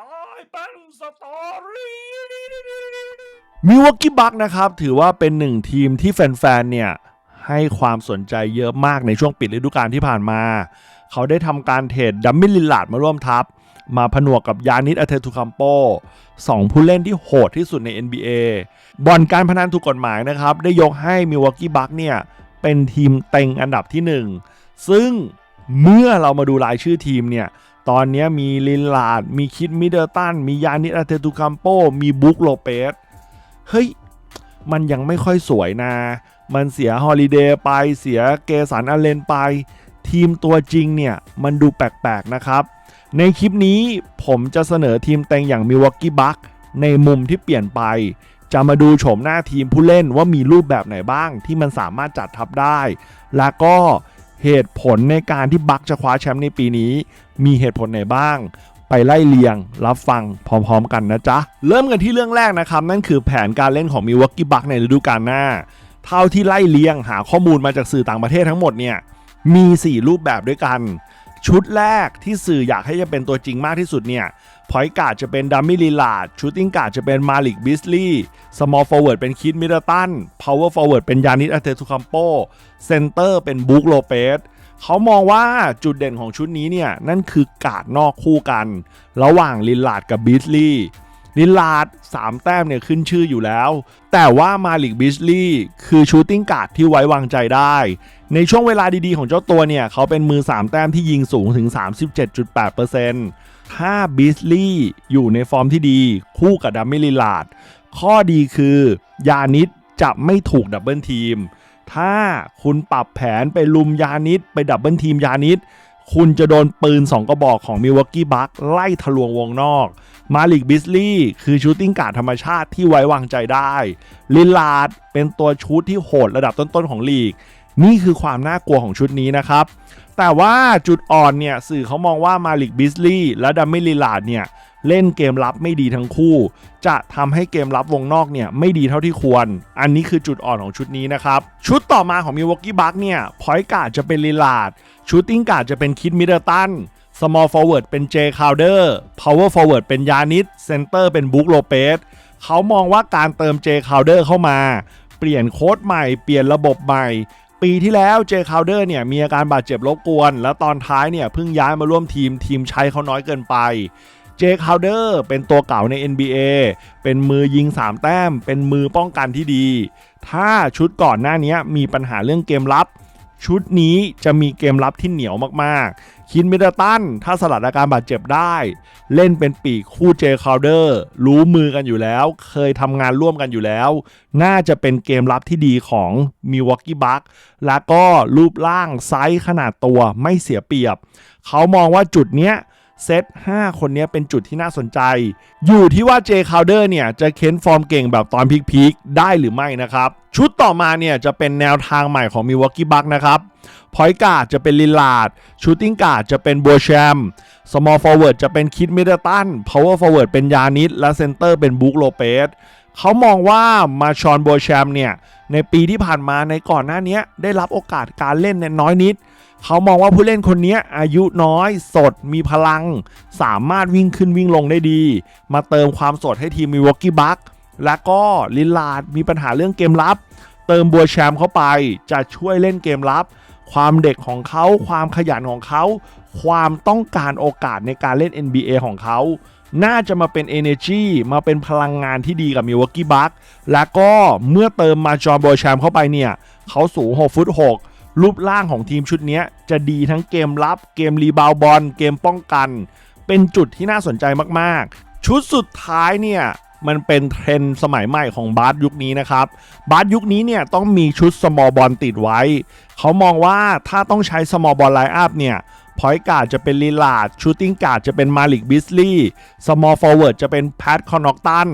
ตายเป็นสตอรี่มิวอกกี้บักนะครับถือว่าเป็นหนึ่งทีมที่แฟนๆเนี่ยให้ความสนใจเยอะมากในช่วงปิดฤดูกาลที่ผ่านมา เขาได้ทำการเทรดดัมมิลลิลลาร์ดมาร่วมทัพ มาผนวกกับยานิสอเทตุคัมโปสองผู้เล่นที่โหดที่สุดใน NBA บอลการพนันถูกกฎหมายนะครับ ได้ยกให้มิวอกกี้บักเนี่ยเป็นทีมเต็งอันดับที่หนึ่งซึ่งเมื่อเรามาดูรายชื่อทีมเนี่ย ตอนนี้มีลินลาด มีคิดมิดเดิลตัน มียานิสอาเทตุคัมโป มีบุ๊กโลเปส เฮ้ย มันยังไม่ค่อยสวยนะ มันเสียฮอลิเดย์ไป เสียเกสันอเลนไป ทีมตัวจริงเนี่ย มันดูแปลกๆนะครับ ในคลิปนี้ผมจะเสนอทีมเต็งอย่างมิวอกกี้บัคในมุมที่เปลี่ยนไป จะมาดูโฉมหน้าทีมผู้เล่นว่ามีรูปแบบไหนบ้างที่มันสามารถจัดทับได้ แล้วก็ เหตุผลในการที่บัคจะคว้าแชมป์ในปีนี้ มีเหตุผลไหนบ้าง ไปไล่เลียง รับฟังพร้อมๆ กันนะจ๊ะ เริ่มกันที่เรื่องแรกนะครับ นั่นคือแผนการเล่นของมิวอกกี้บัคในฤดูกาลหน้า เท่าที่ไล่เลียงหาข้อมูลมาจากสื่อต่างประเทศทั้งหมดเนี่ยมี 4 รูปแบบด้วยกัน ชุดแรกที่สื่ออยากให้จะเป็นตัวจริงมากที่สุดเนี่ยพอยการ์ดจะเป็นดัมมี่ลีลาดชูตติ้งการ์ดจะเป็นมาลิกบิสลีย์สมอลฟอร์เวิร์ดเป็นคิดมิดเดิลตันพาวเวอร์ฟอร์เวิร์ดเป็นยานิสอาเตตุคัมโปเซนเตอร์เป็นบุ๊กโลเปสเขามองว่าจุดเด่นของชุดนี้เนี่ย นั่นคือการ์ดนอกคู่กัน ระหว่างลินลาดกับบิสลีย์ลินลาร์ด3แต้มเนี่ยขึ้นชื่ออยู่แล้ว แต่ว่ามาลิกบิสลีย์คือชูตติ้งการ์ดที่ไว้วางใจได้ ในช่วงเวลาดีๆของเจ้าตัวเนี่ย เขาเป็นมือ 3 แต้มที่ยิงสูงถึง 37.8%ถ้าบิสลีย์อยู่ในฟอร์มที่ดีคู่กับดัมมิลิลาด ข้อดีคือยานิดจะไม่ถูกดับเบิลทีม ถ้าคุณปรับแผนไปลุมยานิดไปดับเบิลทีมยานิด คุณจะโดนปืน 2 กระบอกของมิวกกี้บัคไล่ทะลวงวงนอก มาลิกบิสลีย์คือชูตติ้งการ์ดธรรมชาติที่ไว้วางใจได้ ลิลาดเป็นตัวชูตที่โหดระดับต้นๆของลีก นี่คือความน่ากลัวของชุดนี้นะครับ แต่ว่าจุดอ่อนเนี่ยสื่อเขามองว่ามาลิกบิสลีย์และดัมมิลิลาดเนี่ยเล่นเกมรับไม่ดีทั้งคู่ จะทำให้เกมรับวงนอกเนี่ยไม่ดีเท่าที่ควร อันนี้คือจุดอ่อนของชุดนี้นะครับ ชุดต่อมาของมิวอกกี้บัคเนี่ยพอยต์การ์ดจะเป็นลิลาดชูตติ้งการ์ดจะเป็นคิดมิดเดิลตัน small forward เป็นเจคาวเดอร์ power forward เป็นยานิสเซนเตอร์เป็นบุ๊กโลเปสเขามองว่าการเติมเจคาวเดอร์เข้ามา เปลี่ยนโค้ดใหม่เปลี่ยนระบบใหม่ ปีที่แล้วเจคาวเดอร์เนี่ยมีอาการบาดเจ็บรบกวน แล้วตอนท้ายเนี่ยเพิ่งย้ายมาร่วมทีมทีมใช้เขาน้อยเกินไปเจคาวเดอร์เป็นตัวเก่าใน NBA เป็นมือยิง 3 แต้ม เป็นมือป้องกันที่ดี ถ้าชุดก่อนหน้านี้มีปัญหาเรื่องเกมรับ ชุดนี้จะมีเกมรับที่เหนียวมากๆ คินมิดตัน ถ้าสลัดอาการบาดเจ็บได้ เล่นเป็นปีกคู่เจคาวเดอร์ รู้มือกันอยู่แล้ว เคยทำงานร่วมกันอยู่แล้ว น่าจะเป็นเกมรับที่ดีของมิวอกกี้บัคแล้วก็รูปร่างไซส์ขนาดตัวไม่เสียเปรียบ เขามองว่าจุดเนี้ย เซต5 คนนี้เป็นจุดที่น่าสนใจ อยู่ที่ว่าเจคาวเดอร์เนี่ยจะเค้นฟอร์มเก่งแบบตอนพีคๆได้หรือไม่นะครับ ชุดต่อมาเนี่ยจะเป็นแนวทางใหม่ของมิวอกกี้บัคนะครับพอยการ์ดจะเป็นลิลาร์ดชูตติ้งการ์ดจะเป็นบัวแชมสมอลฟอร์เวิร์ดจะเป็นคิดมิดเดิลตันพาวเวอร์ฟอร์เวิร์ดเป็นยานิสและเซนเตอร์เป็นบุ๊กโลเปสเขามองว่ามาชอนบัวแชมเนี่ยในปีที่ผ่านมาในก่อนหน้านี้ได้รับโอกาสการเล่นในน้อยนิด เขามองว่าผู้เล่นคนนี้อายุน้อย สดมีพลัง สามารถวิ่งขึ้นวิ่งลงได้ดี มาเติมความสดให้ทีมมิวอกกี้บัคและก็ลิลลาดมีปัญหาเรื่องเกมรับ เติมบัวแชมเข้าไปจะช่วยเล่นเกมรับ ความเด็กของเขาความขยันของเขา ความต้องการโอกาสในการเล่น NBA ของเขาน่าจะมาเป็น energy มาเป็นพลังงานที่ดีกับมิวอกกี้บัคและก็เมื่อเติมมาจอห์นบัวแชมเข้าไปเนี่ย เขาสูง 6 ฟุต 6 รูปร่างของทีมชุดนี้จะดีทั้งเกมรับ เกมรีบาวด์บอล เกมป้องกัน เป็นจุดที่น่าสนใจมากๆ ชุดสุดท้ายเนี่ยมันเป็นเทรนด์สมัยใหม่ของบาสยุคนี้นะครับ บาสยุคนี้เนี่ยต้องมีชุดสมอลบอลติดไว้ เขามองว่าถ้าต้องใช้สมอลบอลไลน์อัพเนี่ย พอยต์การ์ดจะเป็นลีลาร์ดชูตติ้งการ์ดจะเป็นมาลิกบิสลีย์สมอลฟอร์เวิร์ดจะเป็นแพทคอนอกตัน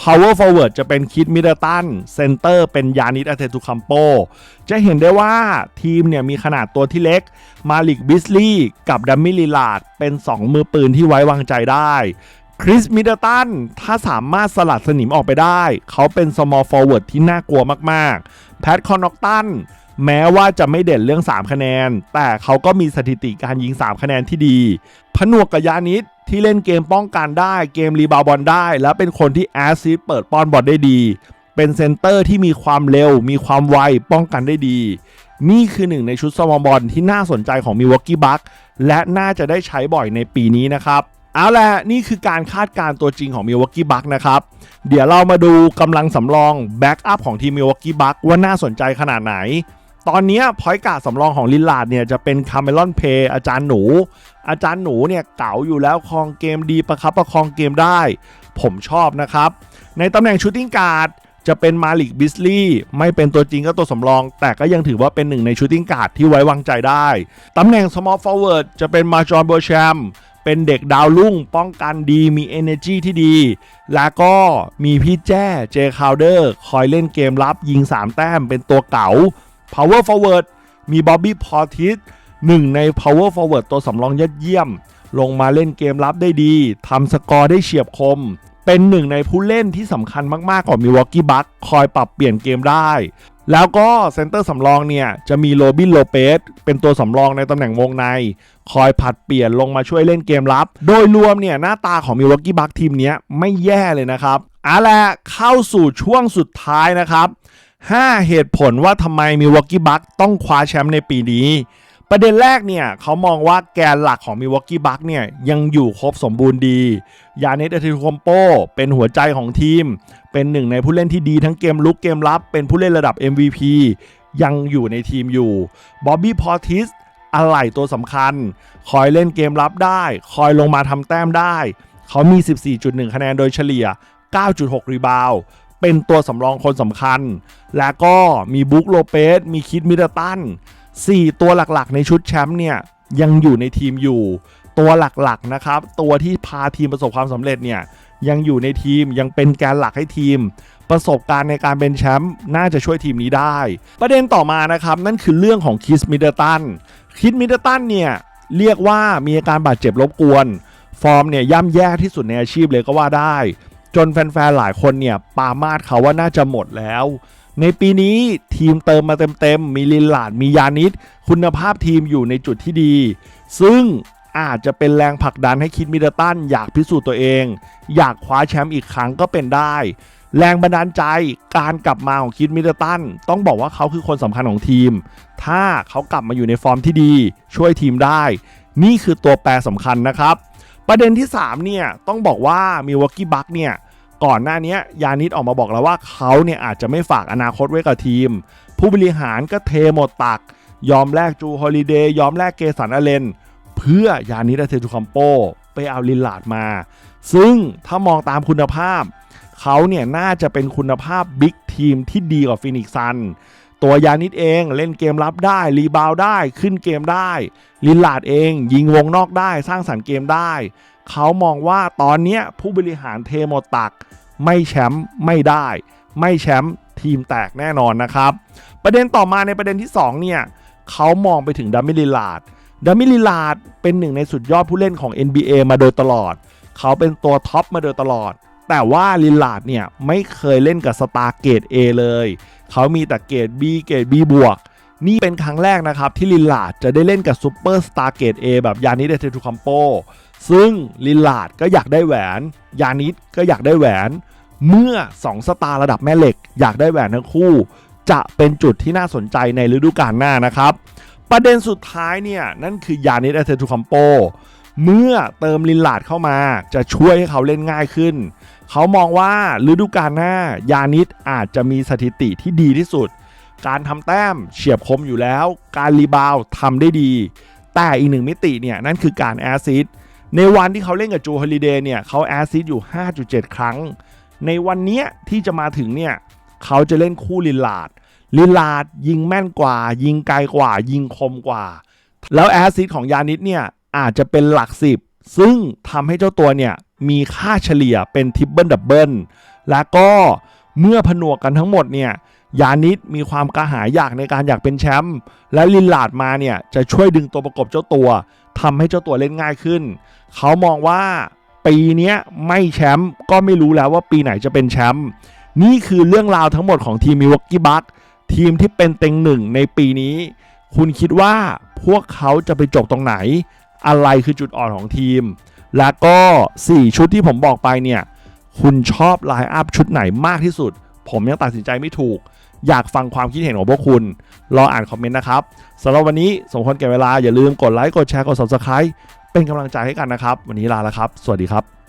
พาวเวอร์ฟอร์เวิร์ดจะเป็นคิดมิดเดิลตันเซนเตอร์เป็นยานิสอาเทตุคัมโป จะเห็นได้ว่าทีมเนี่ยมีขนาดตัวที่เล็ก มาลิกบิสลีย์กับดัมมิลลิลาร์ดเป็น 2 มือปืนที่ไว้วางใจได้คริสมิดเดิลตันถ้าสามารถสลัดสนิมออกไปได้ เขาเป็น small forward ที่น่ากลัวมาก ๆ แพทคอนอกตัน แม้ว่าจะไม่เด่นเรื่อง 3 คะแนน แต่เขาก็มีสถิติการยิง 3 คะแนนที่ดี ผนวกกับยานิสที่เล่นเกมป้องกันได้เกมรีบาวบอลได้ และเป็นคนที่แอสซิสเปิดป้อนบอลได้ดี เป็นเซนเตอร์ที่มีความเร็ว มีความไวป้องกันได้ดี นี่คือหนึ่งในชุดสมอบอลที่น่าสนใจของมิวอกกี้บัคและน่าจะได้ใช้บ่อยในปีนี้นะครับเอาละนี่คือการคาดการณ์ตัวจริงของมิวอกกี้บัคนะครับ เดี๋ยวเรามาดูกำลังสำรองแบ็กอัพของทีมมิวอกกี้บัคว่าน่าสนใจขนาดไหน ตอนนี้พอยการ์ดสำรองของลิลลาร์ดเนี่ยจะเป็นคาเมลอนเพย์อาจารย์หนู อาจารย์หนูเนี่ยเก๋าอยู่แล้วครองเกมดีประคับประคองเกมได้ ผมชอบนะครับ ในตำแหน่งชูตติ้งการ์ดจะเป็นมาลิกบิสลี่ไม่เป็นตัวจริงก็ตัวสำรอง แต่ก็ยังถือว่าเป็นหนึ่งในชูตติ้งการ์ดที่ไว้วางใจได้ ตำแหน่ง small forward จะเป็นมาจอนโบอร์ชมเป็นเด็กดาวรุ่งป้องกันดีมี energy ที่ดี แล้วก็มีพี่แจ้เจคาวเดอร์คอยเล่นเกมรับยิง 3 แต้มเป็นตัวเก๋า power forward มีบ๊อบบี้พอทิสหนึ่งใน power forward ตัวสำรองยอดเยี่ยม ลงมาเล่นเกมรับได้ดีทำสกอร์ได้เฉียบคม เป็นหนึ่งในผู้เล่นที่สำคัญมากๆของมิวอกกี้บัคคอยปรับเปลี่ยนเกมได้ แล้วก็เซนเตอร์สำรองเนี่ยจะมีโรบินโลเปสเป็นตัวสำรองในตำแหน่งวงใน คอยผัดเปลี่ยนลงมาช่วยเล่นเกมรับ โดยรวมเนี่ยหน้าตาของมิวอกกี้บัคทีมนี้ไม่แย่เลยนะครับเอาละเข้าสู่ช่วงสุดท้ายนะครับ 5 เหตุผลว่าทำไมมิวอกกี้บัคต้องคว้าแชมป์ในปีนี้ ประเด็นแรกเนี่ยเขามองว่าแกนหลักของมิวอกกี้บัคเนี่ยยังอยู่ครบสมบูรณ์ดี ยานิสอาทิโคมโป เป็นหัวใจของทีม เป็นหนึ่งในผู้เล่นที่ดีทั้งเกมลุกเกมรับ เป็นผู้เล่นระดับ MVP ยังอยู่ในทีมอยู่บ๊อบบี้พอทิสอะไหล่ตัวสำคัญ คอยเล่นเกมรับได้ คอยลงมาทำแต้มได้ เขามี 14.1 คะแนนโดยเฉลี่ย 9.6 รีบาว เป็นตัวสำรองคนสำคัญ และก็มีบุ๊กโลเปสมีคิดมิดเดิลตัน4 ตัวหลักๆ ในชุดแชมป์เนี่ยยังอยู่ในทีมอยู่ ตัวหลักๆนะครับ ตัวที่พาทีมประสบความสำเร็จเนี่ยยังอยู่ในทีมยังเป็นแกนหลักให้ทีม ประสบการณ์ในการเป็นแชมป์น่าจะช่วยทีมนี้ได้ ประเด็นต่อมานะครับนั่นคือเรื่องของคิสมิดเดิลตันคิสมิดเดิลตันเนี่ยเรียกว่ามีอาการบาดเจ็บรบกวน ฟอร์มเนี่ยย่ำแย่ที่สุดในอาชีพเลยก็ว่าได้ จนแฟนๆหลายคนเนี่ยปามาดเขาว่าน่าจะหมดแล้ว ในปีนี้ทีมเติมมาเต็มๆ มีลินลาดมียานิดคุณภาพทีมอยู่ในจุดที่ดี ซึ่งอาจจะเป็นแรงผลักดันให้คิดมิดตันอยากพิสูจน์ตัวเอง อยากคว้าแชมป์อีกครั้งก็เป็นได้ แรงบันดาลใจการกลับมาของคิดมิดตันต้องบอกว่าเขาคือคนสำคัญของทีม ถ้าเขากลับมาอยู่ในฟอร์มที่ดี ช่วยทีมได้ นี่คือตัวแปรสำคัญนะครับ ประเด็นที่ 3 เนี่ยต้องบอกว่ามีวอกกี้บัคเนี่ย ก่อนหน้านี้ยานิดออกมาบอกแล้วว่าเขาเนี่ยอาจจะไม่ฝากอนาคตไว้กับทีม ผู้บริหารก็เทหมดตัก ยอมแลกจูฮอลิเดย์ยอมแลกเกสันอเลน เพื่อยานิดอาเทตุคัมโปไปเอาลินลาร์ดมา ซึ่งถ้ามองตามคุณภาพ เขาเนี่ยน่าจะเป็นคุณภาพบิ๊กทีมที่ดีกว่าฟินิกซัน ตัวยานิดเองเล่นเกมรับได้ รีบาวได้ขึ้นเกมได้ ลินลาร์ดเอง ยิงวงนอกได้สร้างสรรค์เกมได้ เขามองว่าตอนนี้ผู้บริหารเทหมดตัก ไม่แชมป์ไม่ได้ ไม่แชมป์ทีมแตกแน่นอนนะครับ ประเด็นต่อมาในประเด็นที่ 2 เนี่ยเขามองไปถึงดัมมิลิลาร์ดดัมมิลิลาร์ดเป็นหนึ่งในสุดยอดผู้เล่นของ NBA มาโดยตลอด เขาเป็นตัวท็อปมาโดยตลอด แต่ว่าลิลาร์ดเนี่ยไม่เคยเล่นกับสตาร์เกรด A เลย เขามีแต่เกรด B เกรด B บวกนี่เป็นครั้งแรกนะครับที่ลิลลาร์ดจะได้เล่นกับซูเปอร์สตาร์เกรด A แบบยานิเดเทตุคัมโป ซึ่งลิลลาดก็อยากได้แหวน ยานิสก็อยากได้แหวน เมื่อ 2 สตาร์ระดับแม่เหล็ก อยากได้แหวนทั้งคู่ จะเป็นจุดที่น่าสนใจในฤดูกาลหน้านะครับ ประเด็นสุดท้ายเนี่ย นั่นคือยานิสเดเทตุคัมโป เมื่อเติมลินลาดเข้ามาจะช่วยให้เขาเล่นง่ายขึ้น เขามองว่าฤดูกาลหน้ายานิสอาจจะมีสถิติที่ดีที่สุด การทำแต้มเฉียบคมอยู่แล้ว การรีบาวทำได้ดี แต่อีกหนึ่งมิติเนี่ยนั่นคือการแอซิด ในวันที่เขาเล่นกับจูฮอลิเดย์เนี่ยเขาแอซิดอยู่ 5.7 ครั้ง ในวันเนี้ยที่จะมาถึงเนี่ยเขาจะเล่นคู่ลินลาดลินลาดยิงแม่นกว่า ยิงไกลกว่า ยิงคมกว่า แล้วแอซิดของยานิดเนี่ยอาจจะเป็นหลักสิบซึ่งทำให้เจ้าตัวเนี่ยมีค่าเฉลี่ยเป็นทริปเบิลดับเบิลแล้วก็เมื่อผนวกกันทั้งหมดเนี่ยยานิดมีความกระหายอยากในการอยากเป็นแชมป์และลินลาดมาเนี่ยจะช่วยดึงตัวประกบเจ้าตัวทำให้เจ้าตัวเล่นง่ายขึ้น เขามองว่าปีนี้ไม่แชมป์ก็ไม่รู้แล้วว่าปีไหนจะเป็นแชมป์นี่คือเรื่องราวทั้งหมดของทีมมิวกกี้บักทีมที่เป็นเต็งหนึ่งในปีนี้ คุณคิดว่าพวกเขาจะไปจบตรงไหน อะไรคือจุดอ่อนของทีม แล้วก็ 4 ชุดที่ผมบอกไปเนี่ย คุณชอบไลน์อัพชุดไหนมากที่สุด ผมยังตัดสินใจไม่ถูก อยากฟังความคิดเห็นของพวกคุณ รออ่านคอมเมนต์นะครับสำหรับวันนี้สมควรแก่เวลาอย่าลืมกดไลค์กดแชร์กด Subscribe เป็นกำลังใจให้กันนะครับ วันนี้ลาแล้วครับ สวัสดีครับ